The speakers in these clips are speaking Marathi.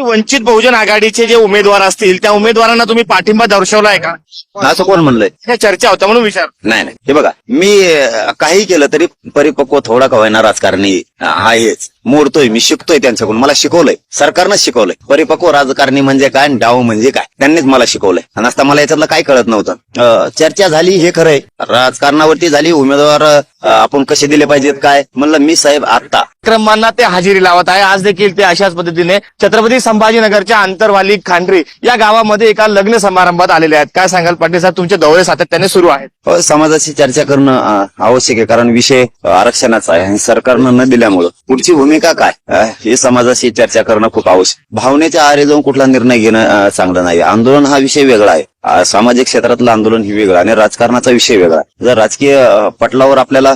वंचित बहुजन आघाडीचे जे उमेदवार असतील त्या उमेदवारांना तुम्ही पाठिंबा दर्शवलाय का? असं कोण म्हणलंय? या चर्चा होत्या म्हणून विचार नाही नाही. हे बघा मी अं, काही केलं तरी परिपक्व थोडा का होईना राजकारणी आहेच मोडतोय मी शिकतोय त्यांच्याकडून. मला शिकवलंय. सरकारनं शिकवलंय. परिपक्व राजकारणी म्हणजे काय आणि डाव म्हणजे काय? त्यांनीच मला शिकवलंय. आणि असता मला याच्यातलं काय कळत नव्हतं. चर्चा झाली हे खरंय राजकारणावरती झाली उमेदवार आपण कसे दिले पाहिजेत काय? म्हणलं मी साहेब आता क्रमांना ते हजेरी लावत आहे. आज देखील ते अशाच पद्धतीने छत्रपती संभाजीनगरच्या आंतरवाली खांडरी या गावामध्ये एका लग्न समारंभात आलेले आहेत. काय सांगाल पाटील साहेब? तुमचे दौरे सातत्याने सुरू आहेत. हो, समाजाशी चर्चा करणं आवश्यक आहे. कारण विषय आरक्षणाचा आहे आणि सरकारनं न दिल्यामुळं पुढची भूमिका काय? अं, हे समाजाशी चर्चा करणं खूप आवश्यक. भावनेच्या आरे जाऊन कुठला निर्णय घेणं अं, चांगलं नाही. आंदोलन हा विषय वेगळा आहे. सामाजिक क्षेत्रातलं आंदोलन ही वेगळं आणि राजकारणाचा विषय वेगळा. जर राजकीय पटलावर आपल्याला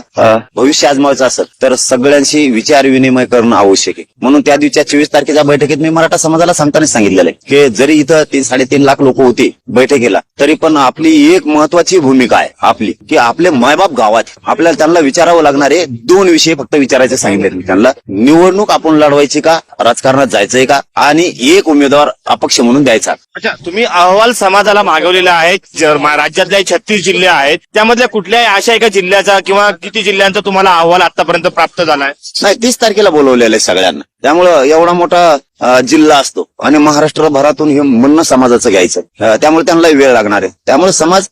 भविष्य आजमावायचं असेल तर सगळ्यांशी विचार विनिमय करणं आवश्यक आहे. म्हणून त्या दिवशी चोवीस तारखेच्या बैठकीत मी मराठा समाजाला सांगताना सांगितलेलं आहे की जरी इथं तीन साडेतीन लाख लोक होते बैठकीला तरी पण आपली एक महत्वाची भूमिका आहे आपली की आपले मायबाप गावात आपल्याला त्यांना विचारावं लागणारे दोन विषय फक्त विचारायचे सांगितले मी त्यांना. निवडणूक आपण लढवायची का? राजकारणात जायचंय का? आणि एक उमेदवार अपक्ष म्हणून द्यायचा. अच्छा तुम्ही अहवाल समाजाला मागवलेला आहे राज्यातल्या छत्तीस जिल्हे आहेत. त्यामधल्या कुठल्याही अशा एका जिल्ह्याचा किंवा किती जिल्ह्यांचा तुम्हाला अहवाल आतापर्यंत प्राप्त झालाय? नाही तीस तारखेला बोलवलेलं आहे सगळ्यांना. त्यामुळं एवढा मोठा जिल्हा असतो. आणि महाराष्ट्रभरातून हे म्हणणं समाजाचं घ्यायचं. त्यामुळे त्यांना वेळ लागणार आहे. त्यामुळे समाज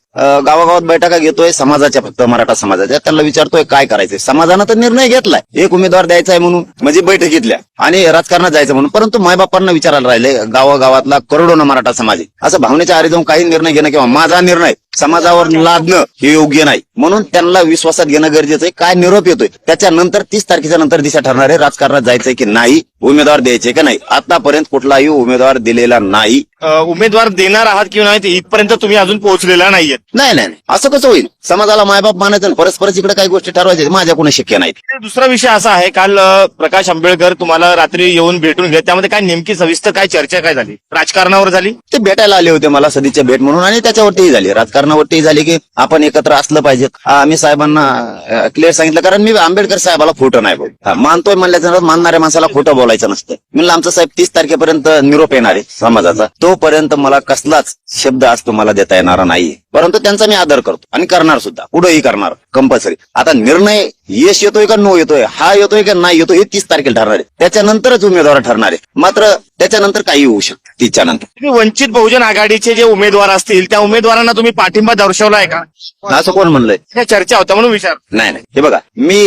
गावागावात बैठका घेतोय समाजाच्या फक्त मराठा समाजाच्या. त्यांना विचारतोय काय करायचंय? समाजानं तर निर्णय घेतलाय. एक उमेदवार द्यायचा आहे म्हणून म्हणजे बैठकीतल्या आणि राजकारणात जायचं म्हणून. परंतु मायबापांना विचारायला राहिले गावागावातला करोडोनं मराठा समाज आहे. असं भावनेच्या आरी जाऊन काही निर्णय घेणं किंवा माझा निर्णय समाजावर लादणं हे योग्य नाही. म्हणून त्यांना विश्वासात घेणं गरजेचं आहे. काय निरोप येतोय? त्याच्यानंतर तीस तारखेच्या नंतर दिशा ठरणार आहे राजकारणात जायचंय की नाही उमेदवार द्यायचे का नाही. आतापर्यंत कुठलाही उमेदवार दिलेला नाही. उमेदवार देणार आहात किंवा नाही ते इथपर्यंत तुम्ही अजून पोहोचलेला नाहीयेत. नाही नाही नाही. असं कसं होईल? समाजाला मायबाप मानायचं आणि परस्परच इकडे काही गोष्टी ठरवायच्या माझ्या कोणी शक्य नाहीत. दुसरा विषय असा आहे काल अ, प्रकाश आंबेडकर तुम्हाला रात्री येऊन भेटून घेत त्यामध्ये काय नेमकी सविस्तर काय चर्चा काय झाली? राजकारणावर झाली? ते भेटायला आले होते मला सदिच्छा भेट म्हणून आणि त्याच्यावरतीही झाली. राजकारणावरतीही झाली की आपण एकत्र असलं पाहिजे. हा, आम्ही साहेबांना क्लिअर सांगितलं. कारण मी आंबेडकर साहेबाला खोटं नाही बोल मानतोय म्हणल्याच्या मानणाऱ्या माणसाला खोटं बोलायचं नसतं. म्हणलं आमचं साहेब तीस तारखेपर्यंत निरोप येणार आहे समाजाचा. तोपर्यंत मला कसलाच शब्द आज तुम्हाला देता येणारा नाही. परंतु त्यांचा मी आदर करतो आणि करणार सुद्धा. पुढेही करणार. कंपल्सरी. आता निर्णय यश येतोय का नो येतोय? हा येतोय का नाही येतोय हे तीस तारखेला ठरणार आहे. त्याच्यानंतरच उमेदवार ठरणार आहे. मात्र त्याच्यानंतर काही होऊ शकतं. तीसच्या नंतर तुम्ही वंचित बहुजन आघाडीचे जे उमेदवार असतील त्या उमेदवारांना तुम्ही पाठिंबा दर्शवलाय का? असं कोण म्हणलंय? चर्चा होत्या म्हणून विचार. नाही नाही. हे बघा मी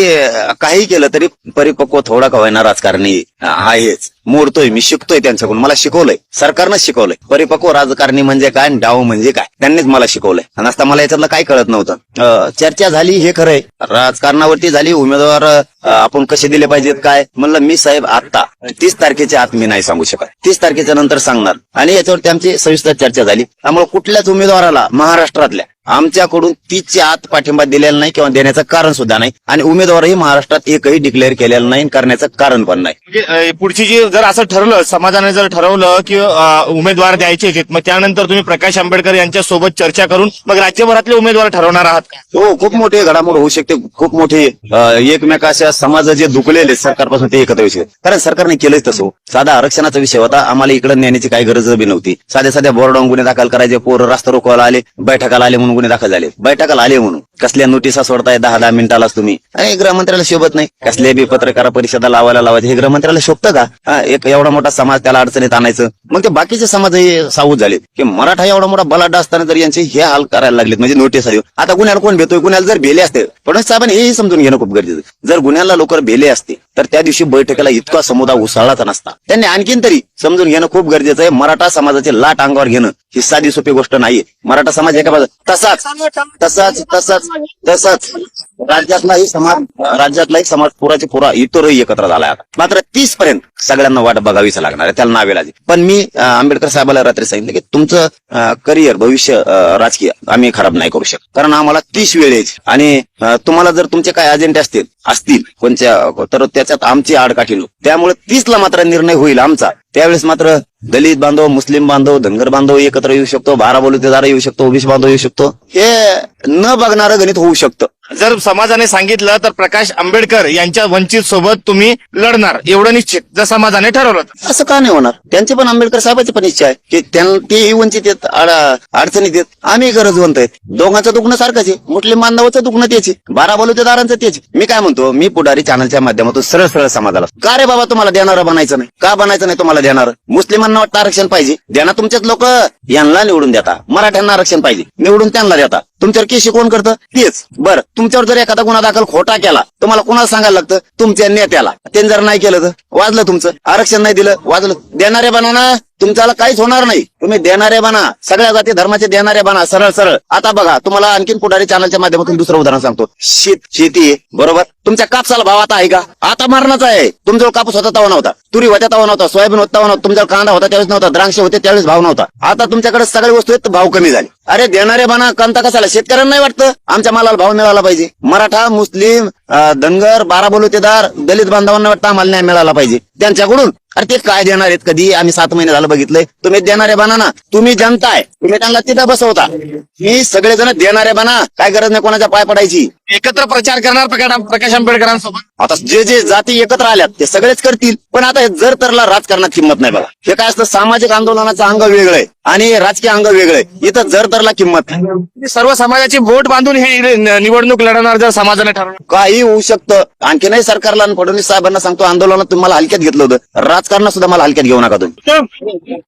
काही केलं तरी परिपक्व थोडा का होईना राजकारणी आहेच मोडतोय मी शिकतोय त्यांच्याकडून. मला शिकवलंय. सरकारनं शिकवलंय. परिपक्व राजकारणी म्हणजे काय आणि डाव म्हणजे काय? त्यांनीच मला शिकवलंय आणि असता मला याच्यातलं काय कळत नव्हतं. चर्चा झाली हे खरंय. राजकारणावरती झाली उमेदवार आपण कसे दिले पाहिजेत काय? म्हणलं मी साहेब आता तीस तारखेच्या आत मी नाही सांगू शकत. तीस तारखेच्या नंतर सांगणार. आणि याच्यावरती आमची सविस्तर चर्चा झाली. त्यामुळे कुठल्याच उमेदवाराला महाराष्ट्रातल्या आमच्याकडून तीसच्या आत पाठिंबा दिलेला नाही किंवा देण्याचं कारण सुद्धा नाही. आणि उमेदवारही महाराष्ट्रात एकही डिक्लेअर केलेलं नाही आणि करण्याचं कारण पण नाही. म्हणजे अ, पुढची जी जर असं ठरलं समाजाने जर ठरवलं की अ, उमेदवार द्यायचे आहेत, मग त्यानंतर तुम्ही प्रकाश आंबेडकर यांच्या सोबत चर्चा करून मग राज्यभरातले उमेदवार ठरवणार आहात का? हो खूप मोठे घडामोड होऊ शकते. खूप मोठे अं, एकमेकाच्या समाज जे दुखलेले सरकारपासून ते एकत्र शकते. कारण सरकारने केलंच तसं. साधा आरक्षणाचा विषय होता. आम्हाला इकडे नेण्याची काही गरज बी नव्हती. साध्या साध्या बोर्डावून गुन्हे दाखल करायचे पोरं रास्ता रोकवायला आले बैठकाला आले म्हणून गुन्हे दाखल झाले. बैठकाला आले म्हणून. कसल्या नोटिसा सोडताय? दहा दहा मिनिटालाच तुम्ही. आणि गृहमंत्र्याला शोभत नाही. कसल्या बी पत्रकार परिषदा लावायला लावायचे हे गृहमंत्र्याला शोभतं का? एक एवढा मोठा समाज त्याला अडचणीत आणायचं. मग ते बाकीचे समाज हे सावध झालेत. की मराठा एवढा मोठा बलाढ्य असताना जर यांचे हे हाल करायला लागलेत. म्हणजे नोटीस आली. आता गुन्ह्याला कोण भेटतोय? गुन्ह्याला जर भेले असते फडणवीस साहेबांनी हेही समजून घेणं खूप गरजेचं जर गुन्ह्याला लवकर भेले असते तर त्या दिवशी बैठकीला इतका समुदाय उसळलाच नसता. त्यांनी आणखीन तरी समजून घेणं खूप गरजेचं आहे. मराठा समाजाचे लाट अंगावर घेणं ही साधी सोपी गोष्ट नाहीये. मराठा समाज एका बाजू तसाच तसाच तसाच तसाच राज्यातलाही समाज राज्यातलाही समाज पुराचे पुरा इतरही एकत्र झालाय आता. मात्र तीस पर्यंत सगळ्यांना वाट बघावीच लागणार आहे. त्याला नावे लागेल पण मी आंबेडकर साहेबाला रात्री सांगितलं की तुमचं करिअर भविष्य राजकीय आम्ही खराब नाही करू शकत. कारण आम्हाला तीस वेळ यायची आणि तुम्हाला जर तुमचे काय अजेंडे असतील असतील कोणत्या तर त्याच्यात आमची आडकाठी नको त्यामुळे तीसला मात्र निर्णय होईल आमचा. त्यावेळेस मात्र दलित बांधव मुस्लिम बांधव धनगर बांधव एकत्र येऊ शकतो बारा बोलतेदार येऊ शकतो ओबीसी बांधव येऊ शकतो. हे न बघणारं गणित होऊ शकतं. जर समाजाने सांगितलं तर प्रकाश आंबेडकर यांच्या वंचित सोबत तुम्ही लढणार. एवढं निश्चित. जर समाजाने ठरवलं असं का नाही होणार? त्यांची पण आंबेडकर साहेबांची पण इच्छा आहे की तेही वंचित येत अडचणीत येत आम्ही गरजवंत आहेत. दोघांचं दुखणं सारखंच आहे. मुस्लिम बांधवाचं दुखणं त्याची बारा दारांचं त्याची मी काय म्हणतो? मी पुढारी चॅनलच्या माध्यमातून सरळ सरळ समाजाला का रे बाबा तुम्हाला देणार बनायचं नाही? का बनायचं नाही तुम्हाला देणार? मुस्लिमांना वाटतं आरक्षण पाहिजे. देणार तुमच्याच लोक. यांना निवडून देता. मराठ्यांना आरक्षण पाहिजे. निवडून त्यांना देता. तुमच्यावर केशी कोण करतं? तेच. बरं. तुमच्यावर जर एखादा गुन्हा दाखल खोटा केला तुम्हाला कुणाला सांगायला लागतं? तुमच्या नेत्याला. त्यांनी जर नाही केलं तर? वाजलं तुमचं. आरक्षण नाही दिलं वाजलं. देणारे बनाना तुमच्याला काहीच होणार नाही. तुम्ही देणारे बना. सगळ्या जाती धर्माचे देणारे बना. सरळ सरळ. आता बघा तुम्हाला आणखीन कुठारी चॅनलच्या माध्यमातून दुसरं उदाहरण सांगतो. शेत शेती आहे बरोबर? तुमच्या कापसाला भाव आता आहे का? आता मरणाचा आहे. तुमचा कापूस होता तेव्हा नव्हता. तुरी होत्या तेव्हा नव्हता. सोयाबीन होता तेव्हा नव्हता. तुमच्याकडे कांदा होता त्यावेळेस नव्हता. द्राक्ष होते त्यावेळेस भाव नव्हता. आता तुमच्याकडे सगळ्या वस्तू आहेत भाव कमी झाले. अरे देणारे बना कांता कसाला शेतकऱ्यांना नाही वाटतं? आमच्या मालाला भाव मिळाला पाहिजे. मराठा मुस्लिम धनगर बारा बलुतेदार दलित बांधवांना वाटतं आम्हाला न्याय मिळाला पाहिजे. त्यांच्याकडून अरे ते काय देणार आहेत कधी? आम्ही सात महिने झालं बघितलंय. तुम्ही देणारे बना ना. तुम्ही जनता आहे तुम्ही त्यांना तिथं बसवता. मी सगळेजण देणारे बना. काय गरज नाही कोणाच्या पाय पडायची. एकत्र प्रचार करणार प्रकाश प्रकाश आंबेडकरांसोबत? आता जे जे जाती एकत्र आल्यात ते सगळेच करतील. पण आता हे जर तरला राजकारणात किंमत नाही बघा. हे काय असतं? सामाजिक आंदोलनाचं अंग वेगळं आहे आणि राजकीय अंग वेगळं आहे. इथं जर तरला किंमत नाही. सर्व समाजाची वोट बांधून हे नि- निवडणूक लढवणार जर समाजाने ठरवलं. काही होऊ शकतं. आणखीनही सरकारला आणि फडणवीस साहेबांना सांगतो आंदोलनात तुम्हाला हलक्यात घेतलं होतं. राजकारणात सुद्धा मला हलक्यात घेऊ नका तुम्ही.